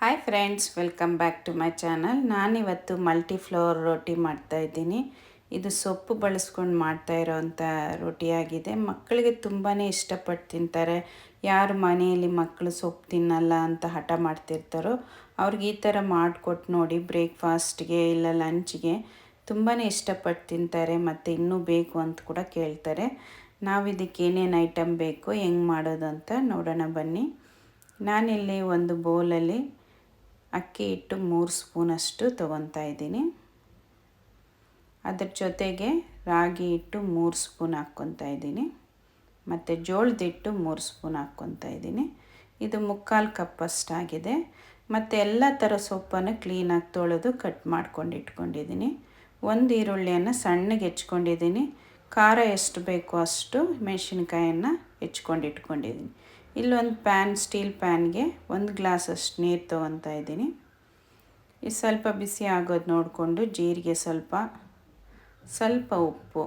Hi friends welcome back to my channel ನಾನಿವತ್ತು multi flour ಮಾಡ್ತಾ ಮಾಡ್ತಾಯಿದ್ದೀನಿ ಇದು ಸೊಪ್ಪು ಬಳಸ್ಕೊಂಡು ಮಾಡ್ತಾ ಇರೋವಂಥ ರೊಟ್ಟಿಯಾಗಿದೆ ಮಕ್ಕಳಿಗೆ ತುಂಬಾ ಇಷ್ಟಪಟ್ಟು ತಿಂತಾರೆ. ಯಾರು ಮನೆಯಲ್ಲಿ ಮಕ್ಕಳು ಸೊಪ್ಪು ತಿನ್ನಲ್ಲ ಅಂತ ಹಠ ಮಾಡ್ತಿರ್ತಾರೋ, ಅವ್ರಿಗೆ ಈ ಥರ ಮಾಡಿಕೊಟ್ಟು ನೋಡಿ ಬ್ರೇಕ್ಫಾಸ್ಟ್ಗೆ ಇಲ್ಲ ಲಂಚ್ಗೆ ತುಂಬಾ ಇಷ್ಟಪಟ್ಟು ತಿಂತಾರೆ ಮತ್ತು ಇನ್ನೂ ಬೇಕು ಅಂತ ಕೂಡ ಕೇಳ್ತಾರೆ. ನಾವು ಇದಕ್ಕೆ ಏನೇನು ಐಟಮ್ ಬೇಕು, ಹೆಂಗೆ ಮಾಡೋದು ಅಂತ ನೋಡೋಣ ಬನ್ನಿ. ನಾನಿಲ್ಲಿ ಒಂದು ಬೌಲಲ್ಲಿ ಅಕ್ಕಿ ಹಿಟ್ಟು ಮೂರು ಸ್ಪೂನಷ್ಟು ತೊಗೊತಾ ಇದ್ದೀನಿ. ಅದ್ರ ಜೊತೆಗೆ ರಾಗಿ ಹಿಟ್ಟು ಮೂರು ಸ್ಪೂನ್ ಹಾಕ್ಕೊತಾ ಇದ್ದೀನಿ. ಮತ್ತು ಜೋಳದ ಹಿಟ್ಟು ಮೂರು ಸ್ಪೂನ್ ಹಾಕ್ಕೊತಾ ಇದ್ದೀನಿ. ಇದು ಮುಕ್ಕಾಲು ಕಪ್ಪಷ್ಟಾಗಿದೆ ಮತ್ತು ಎಲ್ಲ ಥರ ಸೊಪ್ಪನ್ನು ಕ್ಲೀನಾಗಿ ತೊಳೆದು ಕಟ್ ಮಾಡ್ಕೊಂಡು ಇಟ್ಕೊಂಡಿದ್ದೀನಿ. ಒಂದು ಈರುಳ್ಳಿಯನ್ನು ಸಣ್ಣಗೆ ಹೆಚ್ಕೊಂಡಿದ್ದೀನಿ. ಖಾರ ಎಷ್ಟು ಬೇಕೋ ಅಷ್ಟು ಮೆಣಸಿನ್ಕಾಯನ್ನು ಹೆಚ್ಕೊಂಡು ಇಟ್ಕೊಂಡಿದ್ದೀನಿ. ಇಲ್ಲೊಂದು ಪ್ಯಾನ್, ಸ್ಟೀಲ್ ಪ್ಯಾನ್ಗೆ ಒಂದು ಗ್ಲಾಸಷ್ಟು ನೀರು ತೊಗೊತಾ ಇದ್ದೀನಿ. ಇದು ಸ್ವಲ್ಪ ಬಿಸಿ ಆಗೋದು ನೋಡಿಕೊಂಡು ಜೀರಿಗೆ ಸ್ವಲ್ಪ ಸ್ವಲ್ಪ ಉಪ್ಪು.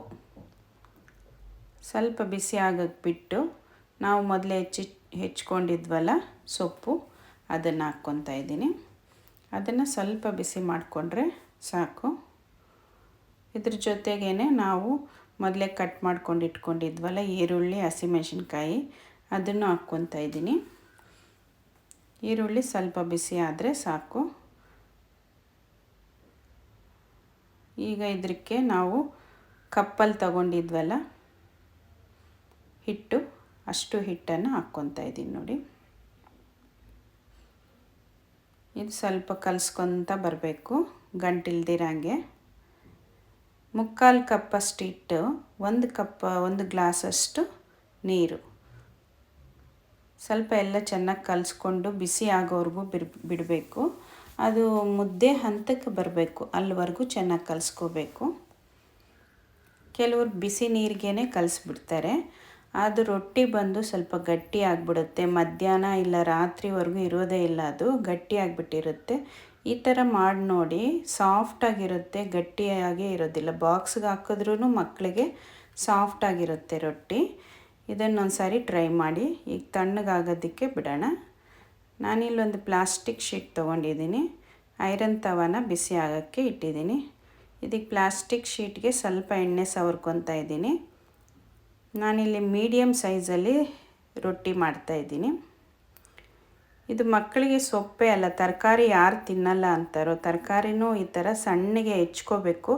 ಸ್ವಲ್ಪ ಬಿಸಿ ಆಗೋಕ್ಕೆ ಬಿಟ್ಟು ನಾವು ಮೊದಲೇ ಹೆಚ್ಚಿ, ಹೆಚ್ಕೊಂಡಿದ್ವಲ್ಲ ಸೊಪ್ಪು, ಅದನ್ನು ಹಾಕ್ಕೊತಾ ಇದ್ದೀನಿ. ಅದನ್ನು ಸ್ವಲ್ಪ ಬಿಸಿ ಮಾಡಿಕೊಂಡ್ರೆ ಸಾಕು. ಇದ್ರ ಜೊತೆಗೇ ನಾವು ಮೊದಲೇ ಕಟ್ ಮಾಡ್ಕೊಂಡು ಇಟ್ಕೊಂಡಿದ್ವಲ್ಲ, ಈರುಳ್ಳಿ, ಹಸಿಮೆಣಸಿನ್ಕಾಯಿ, ಅದನ್ನು ಹಾಕ್ಕೊತಾ ಇದ್ದೀನಿ. ಈರುಳ್ಳಿ ಸ್ವಲ್ಪ ಬಿಸಿ ಆದರೆ ಸಾಕು. ಈಗ ಇದಕ್ಕೆ ನಾವು ಕಪ್ಪಲ್ಲಿ ತಗೊಂಡಿದ್ವಲ್ಲ, ಹಿಟ್ಟು, ಅಷ್ಟು ಹಿಟ್ಟನ್ನು ಹಾಕ್ಕೊತಾ ಇದ್ದೀನಿ ನೋಡಿ. ಇದು ಸ್ವಲ್ಪ ಕಲಿಸ್ಕೊತ ಬರಬೇಕು, ಗಂಟಿಲ್ದಿರಂಗೆ. ಮುಕ್ಕಾಲು ಕಪ್ಪಷ್ಟು ಹಿಟ್ಟು ಒಂದು ಕಪ್, ಒಂದು ಗ್ಲಾಸಷ್ಟು ನೀರು. ಸ್ವಲ್ಪ ಎಲ್ಲ ಚೆನ್ನಾಗಿ ಕಲಿಸ್ಕೊಂಡು ಬಿಸಿ ಆಗೋವರೆಗೂ ಬಿರ್ ಬಿಡಬೇಕು. ಅದು ಮುದ್ದೆ ಹಂತಕ್ಕೆ ಬರಬೇಕು ಅಲ್ಲಿವರೆಗೂ ಚೆನ್ನಾಗಿ ಕಲಿಸ್ಕೋಬೇಕು. ಕೆಲವರು ಬಿಸಿ ನೀರಿಗೇ ಕಲಿಸ್ಬಿಡ್ತಾರೆ. ಅದು ರೊಟ್ಟಿ ಬಂದು ಸ್ವಲ್ಪ ಗಟ್ಟಿ ಆಗಿಬಿಡುತ್ತೆ. ಮಧ್ಯಾಹ್ನ ಇಲ್ಲ ರಾತ್ರಿವರೆಗೂ ಇರೋದೇ ಇಲ್ಲ ಅದು, ಗಟ್ಟಿ ಆಗಿಬಿಟ್ಟಿರುತ್ತೆ. ಈ ಥರ ಮಾಡಿ ನೋಡಿ ಸಾಫ್ಟಾಗಿರುತ್ತೆ ಗಟ್ಟಿಯಾಗೇ ಇರೋದಿಲ್ಲ. ಬಾಕ್ಸ್ಗೆ ಹಾಕಿದ್ರೂ ಮಕ್ಕಳಿಗೆ ಸಾಫ್ಟಾಗಿರುತ್ತೆ ರೊಟ್ಟಿ. ಇದನ್ನೊಂದು ಸಾರಿ ಟ್ರೈ ಮಾಡಿ. ಈಗ ತಣ್ಣಗಾಗೋದಕ್ಕೆ ಬಿಡೋಣ. ನಾನಿಲ್ಲೊಂದು ಪ್ಲಾಸ್ಟಿಕ್ ಶೀಟ್ ತೊಗೊಂಡಿದ್ದೀನಿ. ಐರನ್ ತವನ ಬಿಸಿ ಆಗೋಕ್ಕೆ ಇಟ್ಟಿದ್ದೀನಿ. ಇದಕ್ಕೆ ಪ್ಲಾಸ್ಟಿಕ್ ಶೀಟ್ಗೆ ಸ್ವಲ್ಪ ಎಣ್ಣೆ ಸವರ್ಕೊತಾ ಇದ್ದೀನಿ. ನಾನಿಲ್ಲಿ ಮೀಡಿಯಮ್ ಸೈಜಲ್ಲಿ ರೊಟ್ಟಿ ಮಾಡ್ತಾಯಿದ್ದೀನಿ ಇದು ಮಕ್ಕಳಿಗೆ ಸೊಪ್ಪೆ ಅಲ್ಲ, ತರಕಾರಿ ಯಾರು ತಿನ್ನಲ್ಲ ಅಂತಾರೋ, ತರಕಾರಿನೂ ಈ ಥರ ಸಣ್ಣಗೆ ಹೆಚ್ಕೋಬೇಕು.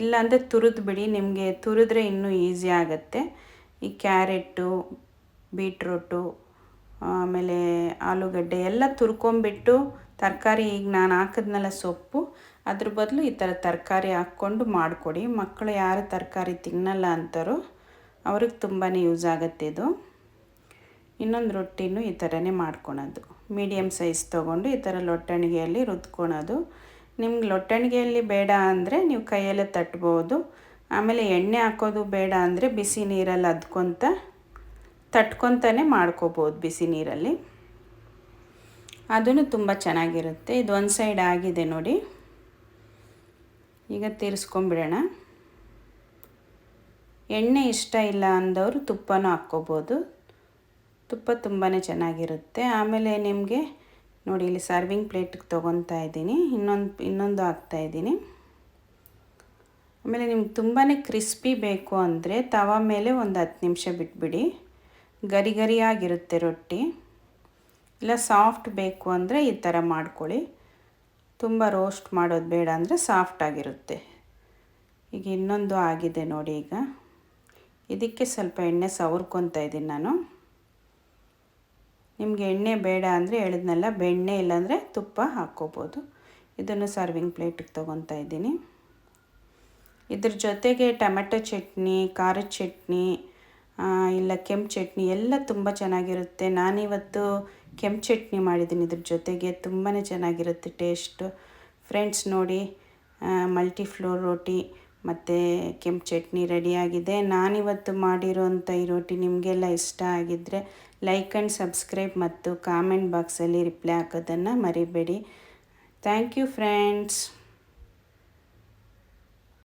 ಇಲ್ಲಾಂದರೆ ತುರಿದು ಬಿಡಿ, ನಿಮಗೆ ತುರಿದ್ರೆ ಇನ್ನೂ ಈಸಿ ಆಗುತ್ತೆ. ಈ ಕ್ಯಾರೆಟು, ಬೀಟ್ರೂಟು, ಆಮೇಲೆ ಆಲೂಗಡ್ಡೆ ಎಲ್ಲ ತುರ್ಕೊಂಬಿಟ್ಟು ತರಕಾರಿ ಈಗ ನಾನು ಹಾಕಿದ್ನಲ್ಲ ಸೊಪ್ಪು, ಅದ್ರ ಬದಲು ಈ ಥರ ತರಕಾರಿ ಹಾಕ್ಕೊಂಡು ಮಾಡಿಕೊಡಿ. ಮಕ್ಕಳು ಯಾರು ತರಕಾರಿ ತಿನ್ನಲ್ಲ ಅಂತಾರೋ ಅವ್ರಿಗೆ ತುಂಬಾ ಯೂಸ್ ಆಗುತ್ತೆ ಇದು. ಇನ್ನೊಂದು ರೊಟ್ಟಿನೂ ಈ ಥರನೇ ಮಾಡ್ಕೊಳೋದು. ಮೀಡಿಯಮ್ ಸೈಜ್ ತೊಗೊಂಡು ಈ ಥರ ಲೊಟ್ಟಣಿಗೆಯಲ್ಲಿ ರುದ್ಕೊಳೋದು ನಿಮ್ಗೆ ಲೊಟ್ಟಣಿಗೆಯಲ್ಲಿ ಬೇಡ ಅಂದರೆ ನೀವು ಕೈಯಲ್ಲೇ ತಟ್ಬೋದು. ಆಮೇಲೆ ಎಣ್ಣೆ ಹಾಕೋದು ಬೇಡ ಅಂದರೆ ಬಿಸಿ ನೀರಲ್ಲಿ ಅದ್ಕೊಂತ ತಟ್ಕೊತಾನೆ ಮಾಡ್ಕೋಬೋದು ಬಿಸಿ ನೀರಲ್ಲಿ. ಅದೂ ತುಂಬ ಚೆನ್ನಾಗಿರುತ್ತೆ. ಇದು ಒಂದು ಸೈಡ್ ಆಗಿದೆ ನೋಡಿ. ಈಗ ತೀರಿಸ್ಕೊಂಬಿಡೋಣ. ಎಣ್ಣೆ ಇಷ್ಟ ಇಲ್ಲ ಅಂದವರು ತುಪ್ಪನೂ ಹಾಕ್ಕೋಬೋದು. ತುಪ್ಪ ತುಂಬಾ ಚೆನ್ನಾಗಿರುತ್ತೆ. ಆಮೇಲೆ ನಿಮಗೆ ನೋಡಿ ಇಲ್ಲಿ ಸರ್ವಿಂಗ್ ಪ್ಲೇಟಿಗೆ ತೊಗೊತಾ ಇದ್ದೀನಿ. ಇನ್ನೊಂದು ಇನ್ನೊಂದು ಹಾಕ್ತಾ ಇದ್ದೀನಿ. ಆಮೇಲೆ ನಿಮ್ಗೆ ತುಂಬಾ ಕ್ರಿಸ್ಪಿ ಬೇಕು ಅಂದರೆ ತವ ಮೇಲೆ ಒಂದು ಹತ್ತು ನಿಮಿಷ ಬಿಟ್ಬಿಡಿ. ಗರಿ ಗರಿಯಾಗಿರುತ್ತೆ ರೊಟ್ಟಿ. ಇಲ್ಲ ಸಾಫ್ಟ್ ಬೇಕು ಅಂದರೆ ಈ ಥರ ಮಾಡ್ಕೊಳ್ಳಿ. ತುಂಬ ರೋಸ್ಟ್ ಮಾಡೋದು ಬೇಡ ಅಂದರೆ ಸಾಫ್ಟಾಗಿರುತ್ತೆ ಈಗ ಇನ್ನೊಂದು ಆಗಿದೆ ನೋಡಿ ಈಗ. ಇದಕ್ಕೆ ಸ್ವಲ್ಪ ಎಣ್ಣೆ ಸವರ್ಕೊತಾ ಇದ್ದೀನಿ ನಾನು. ನಿಮಗೆ ಎಣ್ಣೆ ಬೇಡ ಅಂದರೆ ಹೇಳಿದ್ನಲ್ಲ, ಬೆಣ್ಣೆ ಇಲ್ಲಾಂದರೆ ತುಪ್ಪ ಹಾಕ್ಕೋಬೋದು. ಇದನ್ನು ಸರ್ವಿಂಗ್ ಪ್ಲೇಟಿಗೆ ತೊಗೊತಾ ಇದ್ದೀನಿ. ಇದ್ರ ಜೊತೆಗೆ ಟೊಮೆಟೊ ಚಟ್ನಿ, ಖಾರದ ಚಟ್ನಿ ಇಲ್ಲ ಕೆಂಪು ಚಟ್ನಿ ಎಲ್ಲ ತುಂಬ ಚೆನ್ನಾಗಿರುತ್ತೆ. ನಾನಿವತ್ತು ಕೆಂಪು ಚಟ್ನಿ ಮಾಡಿದ್ದೀನಿ ಇದ್ರ ಜೊತೆಗೆ ತುಂಬಾ ಚೆನ್ನಾಗಿರುತ್ತೆ ಟೇಸ್ಟು. ಫ್ರೆಂಡ್ಸ್ ನೋಡಿ ಮಲ್ಟಿಫ್ಲೋರ್ ರೋಟಿ ಮತ್ತು ಕೆಂಪು ಚಟ್ನಿ ರೆಡಿಯಾಗಿದೆ. ನಾನಿವತ್ತು ಮಾಡಿರೋಂಥ ಈ ರೋಟಿ ನಿಮಗೆಲ್ಲ ಇಷ್ಟ ಆಗಿದ್ದರೆ ಲೈಕ್ ಆ್ಯಂಡ್ ಸಬ್ಸ್ಕ್ರೈಬ್ ಮತ್ತು ಕಾಮೆಂಟ್ ಬಾಕ್ಸಲ್ಲಿ ರಿಪ್ಲೈ ಹಾಕೋದನ್ನು ಮರಿಬೇಡಿ. Thank you friends.